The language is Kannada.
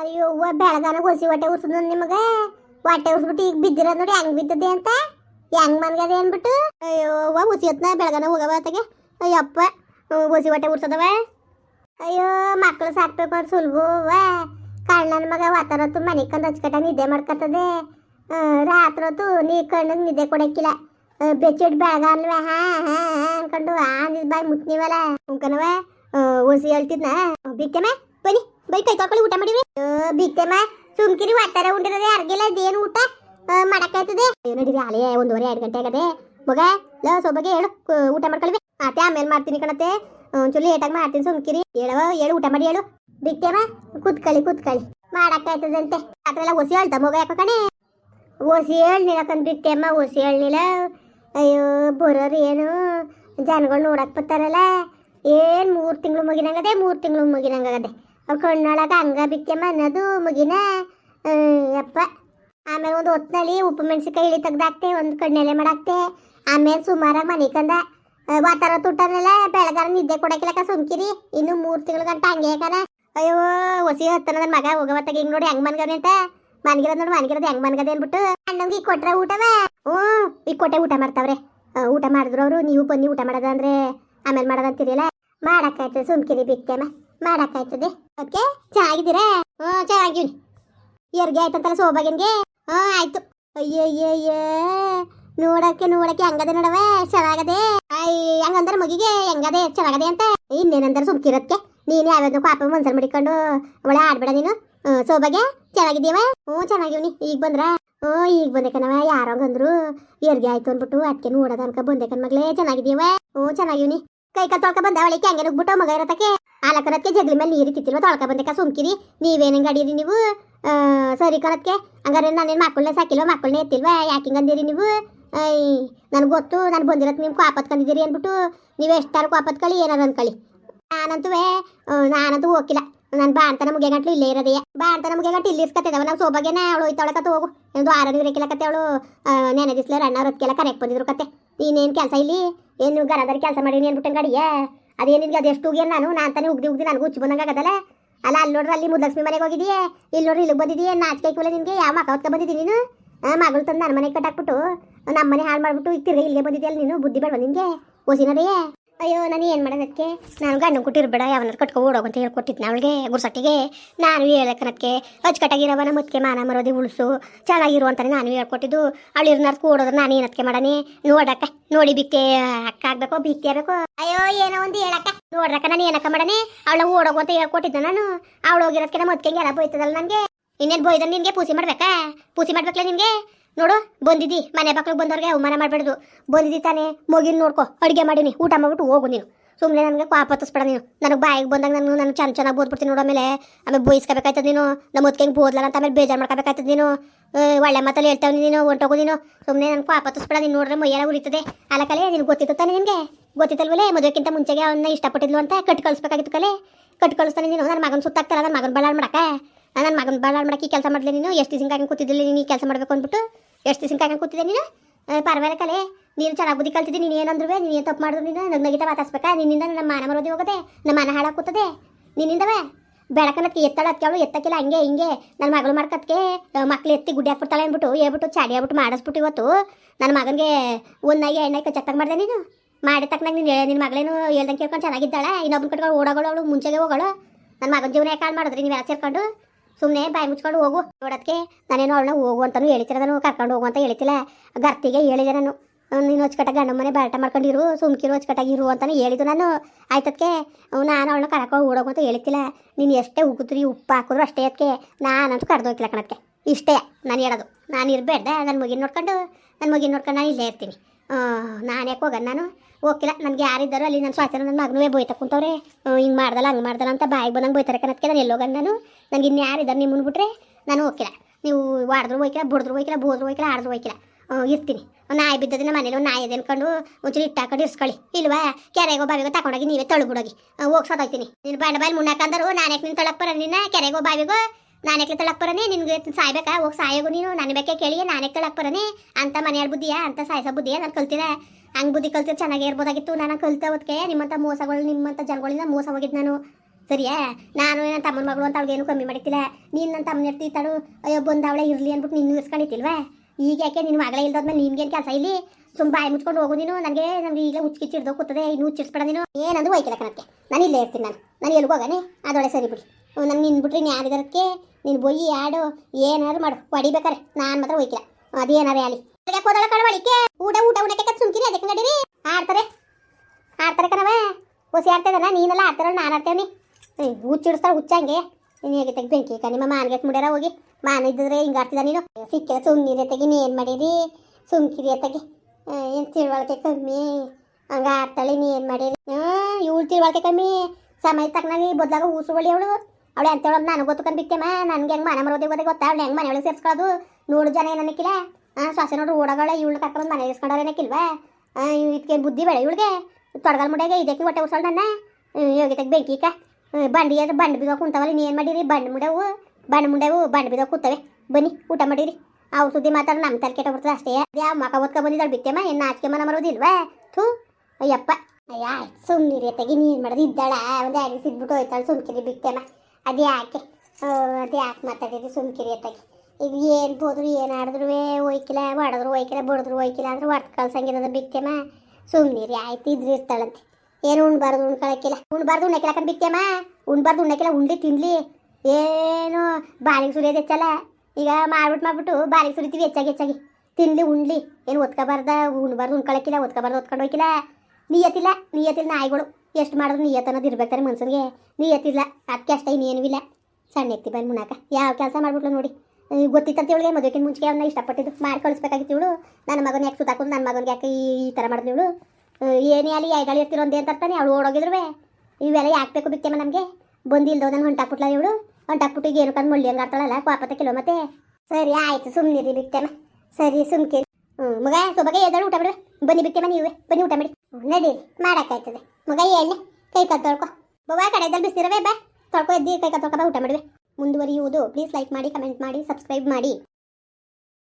ಅಯ್ಯೋ, ಅವ್ವ, ಬೆಳಗಾನ ಗೊಸಿ ಹೊಟ್ಟೆ ಉರ್ಸದ್ ನಿಮಗೆ? ಹೊಟ್ಟೆ ಉರ್ಸ್ಬಿಟ್ಟು ಈಗ ಬಿದ್ದಿರ ನೋಡಿ ಹೆಂಗ್ ಬಿದ್ದದೆ ಅಂತ? ಹೆಂಗ್ ಮನ್ಗದೆ ಅನ್ಬಿಟ್ಟು ಅಯ್ಯೋ, ಅವ್ವ ಉಸಿ ಹೊತ್ನ, ಬೆಳಗಾನ ಹೋಗವ ಅತ್ತಗೆ ಅಯ್ಯಪ್ಪ ಉಸಿ ಹೊಟ್ಟೆ ಉರ್ಸದವ ಅಯ್ಯೋ ಮಕ್ಕಳು ಸಾಕ್ಬೇಕು ಅಂತ ಸುಲ್ಭವ ಕಣ್ಣನ ಮಗ ವಾತಾರತ್ತು ಮನೆ ಕಂದು ಹಚ್ಕಟ್ಟ ನಿದ್ದೆ ಮಾಡ್ಕತ್ತದೆ. ರಾತ್ರಿ ಹೊತ್ತು ನೀ ಕಣ್ಣಿಗೆ ನಿದ್ದೆ ಕೊಡಕ್ಕಿಲ್ಲ. ಬೆಚ್ಚಿಟ್ಟು ಬೆಳಗ ಅಲ್ವೇ ಹಾ ಹಾ ಅನ್ಕೊಂಡು ಆ ನಿದ್ ಬಾಯ್ ಮುಟ್ನಿವಲ್ಲ. ಉಂಕನವ ಉಸಿ ಹೇಳ್ತಿದ್ನ? ಬಿಕ್ಕೆಮ ಬನ್ನಿ. ಬೈ ಕೈ ತೊಳ್ಕೊಳ್ಳಿ ಊಟ ಮಾಡಿವಿ? ಬಿತ್ತೆಮ್ಮ ಸುಮ್ಕಿರಿ ಒಟ್ಟಾರೆ ಉಂಡಿರೋದೆ, ಅರ್ಗಿಲ್ಲ ಇದೇನು ಊಟ? ಮಾಡಕ್ಕಾಯ್ತದೆ? ನಡೀರಿ, ಆಲೇ, ಒಂದೂವರೆ, ಎರಡು ಗಂಟೆ ಆಗದೆ. ಮಗ, ಲೋ, ಸೊಬಗೆ ಹೇಳು ಊಟ ಮಾಡ್ಕೊಳ್ವಿ. ಮತ್ತೆ ಆಮೇಲೆ ಮಾಡ್ತೀನಿ ಕಣತೆ ಒಂಚೂರು ಲೇಟಾಗಿ ಮಾಡ್ತೀನಿ, ಸುಮ್ಕಿರಿ. ಹೇಳವ ಹೇಳು, ಊಟ ಮಾಡಿ ಹೇಳು. ಬಿತ್ತೆಮ್ಮ ಕೂತ್ಕೊಳ್ಳಿ ಕೂತ್ಕೊಳ್ಳಿ ಮಾಡಕ್ಕಾಯ್ತದಂತೆ. ಅದ್ರೆಲ್ಲ ಒಸಿ ಹೇಳ್ತಾ ಮಗ ಯಾಕ ಕಣೆ? ಒಸಿ ಹೇಳ್ನಿಲ್ಲ ನಿಲಕಂದ್ ಬಿಟ್ಟೆಮ್ಮ, ಒಸಿ ಹೇಳ್ನಿಲ್ಲ ಅಯ್ಯೋ, ಬರೋರು ಏನು? ಜನಗಳು ನೋಡಕ್ ಬರ್ತಾರಲ್ಲ. ಏನ್ ಮೂರು ತಿಂಗಳು ಮುಗಿನಂಗದೆ ಮೂರು ತಿಂಗಳು ಮುಗಿನಂಗದೆ ಅವ್ರ ಕಣ್ಣೊಳಗ ಹಂಗ ಬಿಟ್ಟೆಮ್ಮ ಅನ್ನೋದು ಮುಗಿನ ಯಪ್ಪ. ಆಮೇಲೆ ಒಂದು ಹೊತ್ನಲ್ಲಿ ಉಪ್ಪು ಮೆಣಸಿನ್ಕಾಯಿ ಇಳಿ ತೆಗ್ದಾಕ್ತೆ ಒಂದು ಕಣ್ಣೆಲೆ ಮಾಡಾಕ್ತೆ. ಆಮೇಲೆ ಸುಮಾರಾಗಿ ಮನೆ ಕಂದ ವಾತಾರ ತುಟ್ಟನೆಲ್ಲ ಬೆಳಗಾರ ನಿದ್ದೆ ಕೊಡಕ್ಕಿಲ್ಲಕ ಸುಮ್ಕಿರಿ. ಇನ್ನು ಮೂರು ತಿಂಗಳ ಗಂಟ ಹಂಗೆ ಯಾಕನ ಅಯ್ಯೋ, ಹೊಸಿ ಹತ್ತನ ನನ್ನ ಮಗ ಹೋಗವತ್ತಾಗ ಹಿಂಗ್ ನೋಡಿ ಹೆಂಗ್ ಮನ್ಗದ ಅಂತ. ಮನ್ಗಿರೋದ್ ನೋಡಿ, ಮನ್ಗಿರೋದು ಹೆಂಗ್ ಮನ್ಗದೆ ಅನ್ಬಿಟ್ಟು, ಅಣ್ಣಂಗೆ ಈಗ ಕೊಟ್ರೆ ಊಟವ? ಹ್ಞೂ ಈಗ ಕೊಟ್ಟೆ ಊಟ ಮಾಡ್ತಾವ್ರೆ. ಊಟ ಮಾಡಿದ್ರು ಅವರು, ನೀವು ಬನ್ನಿ ಊಟ ಮಾಡೋದಂದ್ರೆ ಆಮೇಲೆ ಮಾಡೋದಂತೀರಿಲ್ಲ ಮಾಡಕ್ಕಾಯ್ತದೆ ಸುಮ್ಕಿರಿ ಬಿತ್ತೇಮ ಮಾಡಕ್ಕಾಯ್ತದೆ. ಓಕೆ ಚೆನ್ನಾಗಿದ್ದೀರಾ? ಹ್ಞೂ ಚೆನ್ನಾಗಿವ್ನಿ ಎರ್ಗೆ ಆಯ್ತಂತಲ್ಲ ಸೋಬಾಗಿನ್ಗೆ ಹ್ಞೂ ಆಯ್ತು. ಅಯ್ಯಯ್ಯಯ್ಯ. ನೋಡಕ್ಕೆ ನೋಡಕ್ಕೆ ಹಂಗದೆ ನೋಡವ ಚೆನ್ನಾಗದೆ. ಅಯ್ಯ ಹಂಗಂದ್ರೆ ಮಗಿಗೆ ಹೆಂಗದೆ, ಚೆನ್ನಾಗದೆ ಅಂತ. ಇನ್ನೇನಂದ್ರೆ ಸುಮ್ಕಿರತ್ತೆ ನೀನು ಯಾವ್ಯಾವ್ದು ಪಾಪ ಮನ್ಸಲ್ ಮಡಿಕೊಂಡು ಒಳ್ಳೆ ಆಡ್ಬೇಡ ನೀನು. ಸೋಬಾಗೆ ಚೆನ್ನಾಗಿದ್ದೀವ ಹ್ಞೂ ಚೆನ್ನಾಗಿವ್ನಿ ಈಗ ಬಂದ್ರ? ಹ್ಞೂ ಈಗ ಬಂದೆ ಕಣವ ಯಾರೋ ಅಂದ್ರು ಎರ್ಗೆ ಆಯ್ತು ಅಂದ್ಬಿಟ್ಟು ಅದಕ್ಕೆ ನೋಡೋದ ಅನ್ಕ ಬಂದೆ ಕಣ್ ಮಗಳೇ. ಚೆನ್ನಾಗಿದ್ದೀವ ಹ್ಞೂ ಚೆನ್ನಾಗಿವ್ನಿ ಕೈ ಕತ್ತೊಳ್ಕ ತೊಳ್ಕ ಬಂದ, ಅವಳಿಗೆ ಹಂಗೆ ನುಗ್ಬಿಟ್ಟು ಮಗ ಇರತಕ್ಕೆ. ಆಲಕನಕ್ಕೆ ಜಗ್ಲಿ ಮೇಲೆ ನೀರು ತಿತ್ತಿಲ್ವ ತೊಳ್ಕ ಬಂದಕ್ಕ ಸುಮ್ಕಿರಿ. ನೀವೇನಂಗೆ ಅಡೀರಿ ನೀವು? ಸರಿ ಕಣಕ್ಕೆ ಹಂಗಾರೆ ನಾನೇನು ಮಕ್ಕಳನ್ನೇ ಸಾಕಿಲ್ವ? ಮಕ್ಕಳನ್ನೇ ಎತ್ತಿಲ್ವ? ಯಾಕೆ ಹಿಂಗಂದಿರಿ ನೀವು? ನನಗೆ ಗೊತ್ತು, ನಾನು ಬಂದಿರತ್ತೆ ನಿಮ್ಮ ಕಾಪತ್ಕೊಂಡಿದ್ದೀರಿ ಅಂದ್ಬಿಟ್ಟು ನೀವು ಎಷ್ಟಾರು ಕಾಪತ್ಕೊಳ್ಳಿ ಏನಾರು ಅಂದ್ಕೊಳ್ಳಿ ನಾನಂತೂ ನಾನಂತೂ ಹೋಗಿಲ್ಲ ನಾನು ಬಾ ಅಂತ ನಮಗೆ ಗಂಟ್ಲು ಇಲ್ಲೇ ಇರೋದೇ. ಬಾ ಅಂತ ನಮಗೆ ಗಂಟು ಇಲ್ಲಿ ಇಸ್ಕತ್ತಿದವ. ನಾವು ಸೋಬಾಗೇನೆ ಅವಳು ಹೋಯ್ತಾಳಕತ್ತೆ ಹೋಗು. ಎಂದು ಆರನೇ ಇರಕ್ಕಿಲ್ಲ ಕತ್ತೆ ಅವಳು ನೆನೆ ದಿಸ್ಲರ್ ಅಣ್ಣ ರೊಕ್ಕೆಲ್ಲ ಕರೆಕ್ಟ್ ಬಂದಿದ್ರು ಕತೆ. ನೀನೇನು ಕೆಲಸ ಇಲ್ಲಿ? ಏನು ಗರದಾರಿ ಕೆಲಸ ಮಾಡೀನಿ ಅಂದ್ಬಿಟ್ಟು ಗಡಿಯ ಅದೇನು ನಿನ್ಗೆ ಅದೆಷ್ಟು ಹೋಗಿಯಲ್ಲ ನಾನು? ನಾನು ತಾನೇ ಉಗ್ದಿ ಉಗ್ದಿ ನನಗೆ ಹುಚ್ಚು ಬಂದಂಗೆ ಆಗದಲ್ಲ ಅಲ್ಲ ಅಲ್ಲಿ ನೋಡ್ರಿ ಅಲ್ಲಿ ಮುದ್ಲಕ್ಷ್ಮಿ ಮನೆಗೆ ಹೋಗಿದೀಯೇ? ಇಲ್ಲಿ ನೋಡ್ರಿ ಇಲ್ಲಿಗೆ ಬಂದಿದೀಯ? ನಾಚಿಕೆ ಐಕ್ವಲ್ಲ ನಿನಗೆ? ಯಾವ ಮಕ ಹೊತ್ಕ ಬಂದಿದ್ದೀನಿ ನೀನು? ಮಗಳು ತಂದು ನನ್ನ ಮನೆಗೆ ಕಟ್ಟಾಕ್ಬಿಟ್ಟು ನಮ್ಮ ಮನೆ ಹಾಳು ಮಾಡ್ಬಿಟ್ಟು ತಿರ್ಗಿ ಇಲ್ಲಿಗೆ ಬಂದಿದೆಯಲ್ಲ ನೀನು? ಬುದ್ಧಿ ಬೇಡ ನಿನಗೆ? ಓಸಿನದೆಯೇ ಅಯ್ಯೋ, ನಾನು ಏನು ಮಾಡೋದಕ್ಕೆ ನಾನು ಗಂಡು ಕೊಟ್ಟಿರ್ಬೇಡ ಯಾವನಾರು ಕಟ್ಕೊ ಓಡೋಗು ಅಂತ ಹೇಳ್ಕೊಟ್ಟಿದ್ನ ಅವಳಿಗೆ, ಗುರ್ಸಟ್ಟಿಗೆ. ನಾನು ಹೇಳಕ್ಕನಕ್ಕೆ ಅಚ್ಚುಕಟ್ಟಾಗಿರೋವನ ಮತ್ತೆ ಮಾನ ಮರೋದಿ ಉಳಿಸು. ಚೆನ್ನಾಗಿರು ಅಂತಾನೆ ನಾನು ಹೇಳ್ಕೊಟ್ಟಿದ್ದು. ಅವಳು ಇರ್ನಾರ್ ಕೂಡೋದ್ರೆ ನಾನು ಏನತ್ಕೆ ಮಾಡನಿ ನೋಡಕ್ಕ ನೋಡಿ ಬಿಕ್ಕೆ ಅಕ್ಕ ಆಗ್ಬೇಕು ಬಿಕ್ಕೆ ಆಗ್ಬೇಕು? ಅಯ್ಯೋ, ಏನೋ ಒಂದು ಹೇಳಕ್ಕ. ನೋಡ್ರಕ್ಕ ನಾನು ಏನಕ್ಕ ಮಾಡನಿ ಅವಳ ಓಡೋಗು ಅಂತ ಹೇಳ್ಕೊಟ್ಟಿದ್ದೆ ನಾನು. ಅವಳು ಹೋಗಿರೋದಕ್ಕೆ ನಮ್ಮ ಮುತ್ಕೆಂಗೆ ಎಲ್ಲ ಬೋಯ್ತದಲ್ಲ ನನಗೆ. ಇನ್ನೇನು ಬೋಯ್ದ ನಿನಗೆ? ಪೂಸಿ ಮಾಡ್ಬೇಕಾ? ಪೂಸಿ ಮಾಡ್ಬೇಕಲ್ಲ ನಿನಗೆ? ನೋಡು ಬಂದಿದ್ದಿ ಮನೆ ಮಕ್ಳಿಗೆ ಬಂದವ್ರಿಗೆ ಅವಮಾನ ಮಾಡಬೇಡ್ದು. ಬಂದಿದ್ದಿ ತಾನೇ, ಮಗಿನ ನೋಡ್ಕೊ, ಅಡುಗೆ ಮಾಡೀನಿ ಊಟ ಮಾಡ್ಬಿಟ್ಟು ಹೋಗು ನೀನು. ಸುಮ್ಮನೆ ನನಗೆ ಪಾಪ ಹತ್ತಿಸ್ಬೇಡ ನೀನು. ನನಗೆ ಬಾಯಿಗೆ ಬಂದಾಗ ನಾನು ನಾನು ಚೆನ್ನ ಚೆನ್ನಾಗಿ ಓದ್ಬಿಡ್ತೀನಿ ನೋಡೋ ಮೇಲೆ ಆಮೇಲೆ ಬೋಯಿಸ್ಕೋಬೇಕಾಯ್ತದ ನೀನು. ನಮ್ಮ ಮುತ್ಕೆಂಗೆ ಬೋದ್ಲಲ್ಲ ಅಂತ ಆಮೇಲೆ ಬೇಜಾರು ಮಾಡ್ಕೋಬೇಕಾಯ್ತದ ನೀನು. ಒಳ್ಳೆ ಮಾತಲ್ಲಿ ಹೇಳ್ತಾವೆ ನೀನು, ಹೊಂಟೋಗು ನೀನು. ಸುಮ್ಮನೆ ನನಗೆ ಪಾಪ ಹತ್ತಿಸ್ಬೇಡ ನೀನು ನೋಡ್ರೆ ಮೈಯೆಲ್ಲ ಉರಿತದೆ. ಅಲ್ಲ ಕಲೆ, ನಿನ್ಗೆ ಗೊತ್ತಿತ್ತು ತಾನೇ ನಿನಗೆ? ಗೊತ್ತಿತ್ತಲ್ವಲೇ, ಮದುವೆಕ್ಕಿಂತ ಮುಂಚೆಗೆ ಅವನ್ನ ಇಷ್ಟಪಟ್ಟಿದ್ಲು ಅಂತ ಕಟ್ ಕಳಿಸ್ಬೇಕಾಗಿತ್ತು ಕಲೆ. ಕಟ್ ಕಳಿಸ್ತಾನೆ ನೀನು. ನನ್ನ ಮಗನ ಸುತ್ತಾಗ್ತಾರ ನನ್ನ ಮಗನ ಬಳ್ಳಾಡ್ ಮಾಡಕ ನನ್ನ ಮಗನ ಬಳ್ಳಾಡ್ ಮಾಡಕ್ಕೆ ಕೆಲಸ ಮಾಡಲಿ ನೀನು? ಎಷ್ಟು ದಿನ ಕೂತಿದ್ದಿಲ್ಲ ನೀನು ಈ ಕೆಲಸ ಮಾಡಬೇಕು ಅಂದ್ಬಿಟ್ಟು? ಎಷ್ಟು ದಿವಸ ಹಾಕಿ ಕೂತಿದ್ದೆ ನೀನು? ಪರವಾಗಿಲ್ಲ ಕಲೆ. ನೀನು ಚೆನ್ನಾಗಿ ಬುದ್ಧಿ ಕಲ್ತಿದ್ದೆ, ನೀನು ಏನಂದ್ರು ನೀನು ತಪ್ಪು ಮಾಡಿದ್ರು ನೀನು? ನಗ್ ನಗಿತ ಮಾತಾಡ್ಸ್ಬೇಕಾ ನಿನ್ನಿಂದ ನಮ್ಮ ಮಾನ ಮರೋದಿ ಹೋಗದೆ? ನಮ್ಮ ಮನ ಹಾಳಾಕೂತದೆ ನಿನ್ನಿಂದವೇ? ಬೆಳಕನಕ್ಕೆ ಎತ್ತಳ ಅವಳು ಎತ್ತಕ್ಕಿಲ್ಲ, ಹಂಗೆ, ಹಿಂಗೆ. ನನ್ನ ಮಗಳು ಮಾಡ್ಕತ್ಕೆ ಮಕ್ಳು ಎತ್ತಿ ಗುಡ್ಡಿ ಹಾಕ್ಬಿಡ್ತಾಳೆ ಅಂದ್ಬಿಟ್ಟು, ಹೇಳ್ಬಿಟ್ಟು, ಚಾಡಿ ಆಗ್ಬಿಟ್ಟು ಮಾಡಿಸ್ಬಿಟ್ಟು ಇವತ್ತು ನನ್ನ ಮಗನಿಗೆ ಒಂದಾಗಿ ಎಣ್ಣೆ ಕಚ್ಚಕ್ತಾಗ ಮಾಡಿದೆ ನೀನು? ಮಾಡಿ ತಕ್ಕನಾಗ ನೀನು ನಿನ್ನ ಮಗಳೇನು ಹೇಳ್ದಂಗೆ ಕೇಳ್ಕೊಂಡು ಚೆನ್ನಾಗಿದ್ದಾಳೆ? ಇನ್ನೊಬ್ಬನ ಕಟ್ಕೊಂಡು ಓಡೋಗಳು ಅವಳು ಮುಂಚೆಗೆ ಹೋಗೋಳು. ನನ್ನ ಮಗನ ಜೀವನ ಯಾಕೆ ಹಾಳು ಮಾಡಿದ್ರಿ? ನೀವು ಸೇರ್ಕೊಂಡು? ಸುಮ್ಮನೆ ಬಾಯಿ ಮುಚ್ಕೊಂಡು ಹೋಗು. ನೋಡೋದಕ್ಕೆ ನಾನೇನು ಅವಳನ್ನ ಹೋಗು ಅಂತಾನು ಹೇಳ್ತಿರ ನಾನು ಕರ್ಕೊಂಡು ಹೋಗು ಅಂತ ಹೇಳ್ತಿಲ್ಲ ಗರ್ತಿಗೆ ಹೇಳಿದೆ ನಾನು. ನೀನು ಹೊಚ್ಕಟ್ಟಾಗಿ ಗಂಡ ಮನೆ ಬಾಟ ಮಾಡ್ಕೊಂಡಿರು, ಸುಮ್ಕಿರು ಹೊಚ್ಕಟ್ಟಾಗಿ ಇರು ಅಂತಾನೆ ಹೇಳಿದ್ದು ನಾನು. ಆಯ್ತದಕ್ಕೆ ನಾನು ಅವಳನ್ನ ಕರ್ಕೊಂಡು ಓಡೋಗು ಅಂತ ಹೇಳ್ತಿಲ್ಲ ನೀನು ಎಷ್ಟೇ ಉಗುತ್ರಿ ಉಪ್ಪು ಹಾಕಿದ್ರು ಅಷ್ಟೇ ಅದಕ್ಕೆ ನಾನಂತೂ ಕರೆದೋಯ್ತಿಲ್ಲ ಕಣಕ್ಕೆ ಇಷ್ಟೇ, ನಾನು ಹೇಳೋದು. ನಾನು ಇರಬೇಡ್ದೆ ನನ್ನ ಮಗಿನ ನೋಡ್ಕೊಂಡು ನನ್ನ ಮಗಿನ ನೋಡ್ಕೊಂಡು ನಾನು ಇಲ್ಲೇ ಇರ್ತೀನಿ. ನಾನು ಯಾಕೆ ಹೋಗೋಣ ನಾನು? ಹೋಗಿಲ್ಲ ನನಗೆ ಯಾರಿದ್ದಾರೋ ಅಲ್ಲಿ ನನ್ನ ಸ್ವಾತಂತ್ರ್ಯ ನನ್ನ ಮಗನೂ ಬೋಯ್ತಾ ಕುಂತವ್ರೆ. ಹಿಂಗೆ ಮಾಡ್ದಲ್ಲ, ಹಂಗೆ ಮಾಡ್ದಲ್ಲ ಅಂತ ಬಾಯಿಗೆ ಬಂದಂಗೆ ಬೈತಾರೆ ಕಣಕ್ಕೆ ನಾನು ಎಲ್ಲೋಗಣ ನಾನು? ನನಗೆ ಇನ್ನು ಯಾರಿದ್ದಾರೆ ನಿಮ್ಮ ಬಿಟ್ರೆ ನಾನು ಹೋಗಿಲ್ಲ ನೀವು ವಾಡಿದ್ರು ಹೋಯ್ಕಿಲ್ಲ ಬುಡಿದ್ರು ಹೋಯ್ಕಿಲ್ಲ ಬೋದ್ರು ಹೋಯ್ಕಿಲ್ಲ ಆಡಿದ್ರು ಹೋಯ್ಕಿಲ್ಲ ಇರ್ತೀನಿ. ನಾಯಿ ಬಿದ್ದದಿನ ಮನೇಲಿ ಒಂದು ನಾಯಿ ಇದೆ ಅನ್ಕೊಂಡು ಒಂಚೂರು ಇಟ್ಟು ಹಾಕೊಂಡು ಇರ್ಸ್ಕೊಳ್ಳಿ. ಇಲ್ವಾ? ಕೆರೆಗೋ ಬಾವಿಗೋ ತಗೊಂಡೋಗಿ ನೀವೇ ತಳ್ಬಿಡೋಗಿ. ಹೋಗಿ ಸತ್ತೋಯ್ತೀನಿ ನೀನು ಬಂಡ ಬಾಯಲ್ಲಿ ಮುನ್ನಾಕಂದರು ನಾನು ಯಾಕೆ ನಿನ್ನ ತಳಕ್ ಬರ ನಿನ್ನ? ಕೆರೆಗೋ ಬಾವಿಗೋ ನಾನು ಎಕ್ಲೆ ತಳಕ್ ಬರನೆ? ನಿನ್ಗೆ ಸಾಯ್ಬೇಕಾ? ಹೋಗಿ ಸಾಯೋಗು ನೀನು. ನನ್ನ ಬೇಕೆ ಕೇಳಿ ನಾನು ತಳಕ್ ಬರೋನೆ. ಅಂತ ಮನೆಯಲ್ಲಿ ಬುದ್ಧಿಯಾ? ಅಂತ ಸಾಯ್ಸೋ ಬುದ್ಧಿಯಾ? ನಾನು ಕಲ್ತಿರ ಹಂಗೆ ಬುದ್ಧಿ ಕಲ್ತಿರ್ ಚೆನ್ನಾಗೇ ಇರ್ಬೋದಾಗಿತ್ತು ನಾನು ಕಲ್ತ ಹೊತ್ತಿಗೆ ನಿಮ್ಮಂಥ ಮೋಸಗಳು ನಿಮ್ಮಂಥ ಜನಗಳಿಂದ ಮೋಸ ಹೋಗಿದ್ದು ನಾನು. ಸರಿಯಾ? ನಾನು ನನ್ನ ತಮ್ಮನ ಮಗಳು ಅಂತ ಅವಳಿಗೇನು ಕಮ್ಮಿ ಮಾಡಿತ್ತಿಲ್ಲ ನೀನು ನನ್ನ ತಮ್ಮನ ಇರ್ತಿ ತಡು ಅಯ್ಯೋ, ಬಂದವಳೆ ಇರಲಿ ಅಂದ್ಬಿಟ್ಟು ನೀನು ಇರ್ಸ್ಕೊಂಡಿತ್ತಿಲ್ವಾ ಈಗ ಯಾಕೆ? ನಿನ್ನ ಮಗಳೇ ಇಲ್ದೋದ್ಮೇಲೆ ನಿನ್ಗೇನು ಕೆಲಸ ಇಲ್ಲಿ? ಸುಮ್ಮ ಬಾಯಿ ಮುಚ್ಕೊಂಡು ಹೋಗು ನೀನು. ನನಗೆ ನನಗೆ ಈಗ ಹುಚ್ಚಿಡ್ದು ಕೂತದೆ. ಇನ್ನು ಹುಚ್ಚಿಡ್ಸ್ಬೇಡ ನೀನು. ಏನಂದು ಹೋಯ್ತಿಲ್ಲ ಕಣಕ್ಕೆ. ನಾನು ಇಲ್ಲೇ ಇರ್ತೀನಿ ನಾನು. ನಾನು ಎಲ್ಲಿಗೆ ಹೋಗಾನೆ? ಅದೊಳೆ ಸರಿ ಬಿಡಿ. ನಾನು ನಿನ್ನ ಬಿಟ್ರಿ ನೀನು ಯಾರಿದಾರಕ್ಕೆ ನೀನು ಬೊಯ್ಯಿ ಆಡು ಏನಾದ್ರು ಮಾಡು. ಹೊಡಿಬೇಕಾರೆ ನಾನು ಮಾತ್ರ ಹೋಯ್ಕಿಲ್ಲ. ಅದೇನಾರೇ ಅಲ್ಲಿ ಕೋದಳ ಕಳವಳಿಕೆ ಊಟ ಊಟ, ಊಟಕ್ಕೆ ಸುಮ್ಕಿರಿ ಅದಕ್ಕೆ ನಡೀರಿ ಆಡ್ತಾರೆ. ಆಡ್ತಾರೆ ಕಣವ ಹೊಸಿ ಆಡ್ತಾಯಿದ್ದಾನ ನೀನೆಲ್ಲ ಆಡ್ತಾರಲ್ಲ, ನಾನು ಆಡ್ತೇವನಿ ಹುಚ್ಚಿಡಿಸ್ತಾರ ಹುಚ್ಚಂಗೆ. ನೀನು ಹೇಗೆ ತೆಗ್ದು ಬೆಂಕಿ ಕ, ನಿಮ್ಮ ಮಾನ್ಗೆ ಮುಡ್ಯಾರ ಹೋಗಿ. ಮಾನ ಇದ್ದಿದ್ರೆ ಹಿಂಗೆ ಆಡ್ತಿದ್ದ ನೀನು? ಸಿಕ್ಕ ಸುಮ್ಮನಿರಿ ತೆಗಿ ನೀ ಏನು ಮಾಡಿರಿ ಸುಮ್ಕಿರಿ ತೆಗಿ ಏನು ತಿಳುವಳಿಕೆ ಕಮ್ಮಿ? ಹಂಗೆ ಆಡ್ತಾಳೆ ನೀ ಏನು ಮಾಡಿರಿ ಹ್ಞೂ ಇವಳು ತಿಳುವಳಿಕೆ ಕಮ್ಮಿ. ಸಮಯ ತಕ್ಕನಾಗಿ ಬದಲಾಗ ಊಸುವಳಿ ಅವಳು. ಅವಳು ಅಂತೇಳೋದು ನಾನು ಗೊತ್ತು ಕಂಡ್ಬಿಟ್ಟೆಮ್ಮ ನನಗೆ ಹೆಂಗೆ ಮನೆ ಮರೋದೇ ಗೊತ್ತೇ? ಗೊತ್ತಾ ಹೆಂಗೆ ಮನೆಯೊಳಗೆ ಸೇರಿಸ್ಕೊಳ್ಳೋದು? ನೋಡು ಜನ ಏನಕ್ಕಿಲ್ಲ ಹಾಂ ಸೊಸೆ ನೋಡ್ರಿ ಓಡಗಳ ಇವಳು ಕರ್ಕೊಂಡು ಮನೆ ಇಸ್ಕೊಂಡವ್ರು ಏನಕ್ಕಿಲ್ವಾ ಇದಕ್ಕೆ ಬುದ್ಧಿ ಬೇಡ ಇವಳಿಗೆ. ತೊಡಗಲ್ ಮುಡಿಯಾಗೆ ಇದಕ್ಕೆ ಹೊಟ್ಟೆ ಉಸಲ್ ನನ್ನ. ಯೋಗಿತೆಗೆ ಬೆಂಕಿ ಬಂಡಿ ಅದು ಬಂಡ್ ಬಿದ್ದೋ ಕುಂತವಲ್ಲ ನೀ ಏನು ಮಾಡಿರಿ? ಬಂಡ್ ಮುಡವು ಬಂಡ್ ಮುಂಡೆವು ಬಂಡ್ ಬಿದ್ದೋ ಕೂತವೆ. ಬನ್ನಿ, ಊಟ ಮಾಡಿರಿ. ಅವು ಸುದ್ದಿ ಮಾತಾಡ ನಮ್ಮ ತಲೆ ಕೆಟ್ಟ ಬರ್ತದೆ ಅಷ್ಟೇ. ಯಾವ ಮಕ ಓದ್ಕೊ ಬಂದಿದ್ದಾಳೆ ಬಿತ್ತೆಮ್ಮ ಏನು ನಾಚಿಕೆ ಮನ ಮರೋದಿಲ್ವಾ ಥೂ, ಅಯ್ಯಪ್ಪ. ಅಯ್ಯ ಸುಮ್ಮನಿರಿ ತೆಗಿ ನೀನು ಮಾಡೋದು ಇದ್ದಾಳ? ಒಂದು ಅಡಿಸಿದ್ಬಿಟ್ಟು ಸಿದ್ಬಿಟ್ಟು ಹೋಯ್ತಾಳೆ ಸುಮ್ಕಿರಿ ಬಿತ್ತೆಮ್ಮ ಅದು ಯಾಕೆ? ಅದು ಯಾಕೆ ಮಾತಾಡಿರಿ ಸುಮ್ಕಿರಿ ಅತ್ತಾಗಿ ಈಗ ಏನು ಹೋದ್ರು ಏನು ಆಡಿದ್ರು ಒಯ್ಕಿಲ್ಲ ಹೊಡೆದ್ರು ಒಯ್ಕಿಲ್ಲ ಬಡಿದ್ರು ಒಯ್ಕಿಲ್ಲ ಅಂದ್ರೆ ಹೊರ್ತು ಕಳ್ಸಂಗಿರೋದು ಬಿತ್ತೆಮ್ಮ ಸುಮ್ಮನಿರಿ ಆಯ್ತು, ಇದ್ರೆ ಇರ್ತಾಳಂತೆ. ಏನು ಉಣ್ಬಾರ್ದು ಉಣ್ಕೊಳಕ್ಕಿಲ್ಲ ಉಣ್ಬಾರ್ದು ಉಣ್ಣಕ್ಕಿಲ್ಲ ಬಿತ್ತೇಮ? ಉಣ್ಬಾರ್ದು ಉಣ್ಣಕ್ಕಿಲ್ಲ ಉಂಡಿ ತಿನ್ಲಿ. ಏನು ಬಾಲಿಗೆ ಸುರಿಯೋದು ಹೆಚ್ಚಲ್ಲ. ಈಗ ಮಾಡ್ಬಿಟ್ಟು ಮಾಡ್ಬಿಟ್ಟು ಬಾಲಿಗೆ ಸುರಿತೀವಿ ಹೆಚ್ಚಾಗಿ ಹೆಚ್ಚಾಗಿ. ತಿನ್ಲಿ, ಉಣ್ಲಿ. ಏನು ಒತ್ಕೋಬಾರ್ದ? ಉಣ್ಬಾರ್ದು ಉಣ್ಕೊಳಕ್ಕಿಲ್ಲ ಒತ್ಕೋಬಾರ್ದು, ಒತ್ಕೊಂಡು ಹೋಗಿಲ್ಲ ನಿಯತಿಲ್ಲ ನಿಯತಿಲ್ಲ ನಾಯಿಗಳು. ಎಷ್ಟು ಮಾಡಿದ್ರು ನಿಯತ್ ಅನ್ನೋದು ಇರ್ಬೇಕಾರೆ ಮನ್ಸನ್ಗೆ. ನೀಯತ್ತಿಲ್ಲ ಅದಕ್ಕೆ ಅಷ್ಟೇ ಇನ್ನೇನು ಇಲ್ಲ ಸಣ್ಣ ಎತ್ತಿ ಬಂದು ಮುನಾಕ ಯಾವ ಕೆಲಸ ಮಾಡ್ಬಿಟ್ಲು ನೋಡಿ. ಗೊತ್ತಿತ್ತಂತ ಇವಳಿಗೆ ಮದುವೆಗಿಂತ ಮುಂಚೆಗೆ ಅವನ್ನ ಇಷ್ಟಪಟ್ಟಿದ್ದು. ಮಾಡಿ ಕಳಿಸ್ಬೇಕಾಗಿತ್ತು ಇವಳು. ನನ್ನ ಮಗನ ಯಾಕೆ ಸುತ್ತಾಕೊಂಡು ನನ್ನ ಮಗನಿಗೆ ಯಾಕೆ ಈ ಥರ ಮಾಡಿದ್ಲು ಇವಳು. ಏನೇ ಅಲ್ಲಿ ಐದಾಳಿ ಇರ್ತಿರೋ ಒಂದೇ ಅಂತ ತರ್ತಾನೆ ಅವಳು ಓಡೋಗಿದ್ರು ಇವೆಲ್ಲ ಯಾಕೆ ಬೇಕು ಬಿತ್ತೇಮ ನಮಗೆ? ಬಂದಿಲ್ದೋ ನಾನು ಹೊಂಟಾಕ್ಬಿಟ್ಲ ಇವಳು? ಹೊಂಟಾಕ್ಬಿಟ್ಟು ಏನು ಕಂಡು ಮುಳ್ಳಿ ಹಂಗೆ ಆಡ್ತಾಳಲ್ಲ ಪಾಪತ ಕಿಲೋ ಮತ್ತೆ. ಸರಿ, ಆಯ್ತು ಸುಮ್ಮನಿರಿ ಬಿತ್ತೇಮ ಸರಿ, ಸುಮ್ಕೆ ಹ್ಞೂ ಮಗ, ಸೊಬಗೆ ಎದ್ದಾಳು, ಊಟ ಬಿಡುವೆ ಬನ್ನಿ ಬಿತ್ತೇಮ ನೀವೇ. ಬನ್ನಿ ಊಟ ಮಾಡಿ. ನಡೀರಿ, ಮಾಡೋಕ್ಕಾಯ್ತದೆ. ಮಗ ಹೇಳಿ ಕೈ ಕಾಲು ತೊಳ್ಕೊ. ಕಡೆ ಕಡೆದಲ್ಲಿ ಬಿಸಿರವೇ ಬಾ. ತೊಳ್ಕೊ ಎದ್ದು ಕೈ ಕಾಲು ತೊಳ್ಕೊ ಊಟ ಮಾಡುವೆ. ಮುಂದುವರಿಯುವುದು. ಪ್ಲೀಸ್ ಲೈಕ್ ಮಾಡಿ ಕಮೆಂಟ್ ಮಾಡಿ ಸಬ್ಸ್ಕ್ರೈಬ್ ಮಾಡಿ.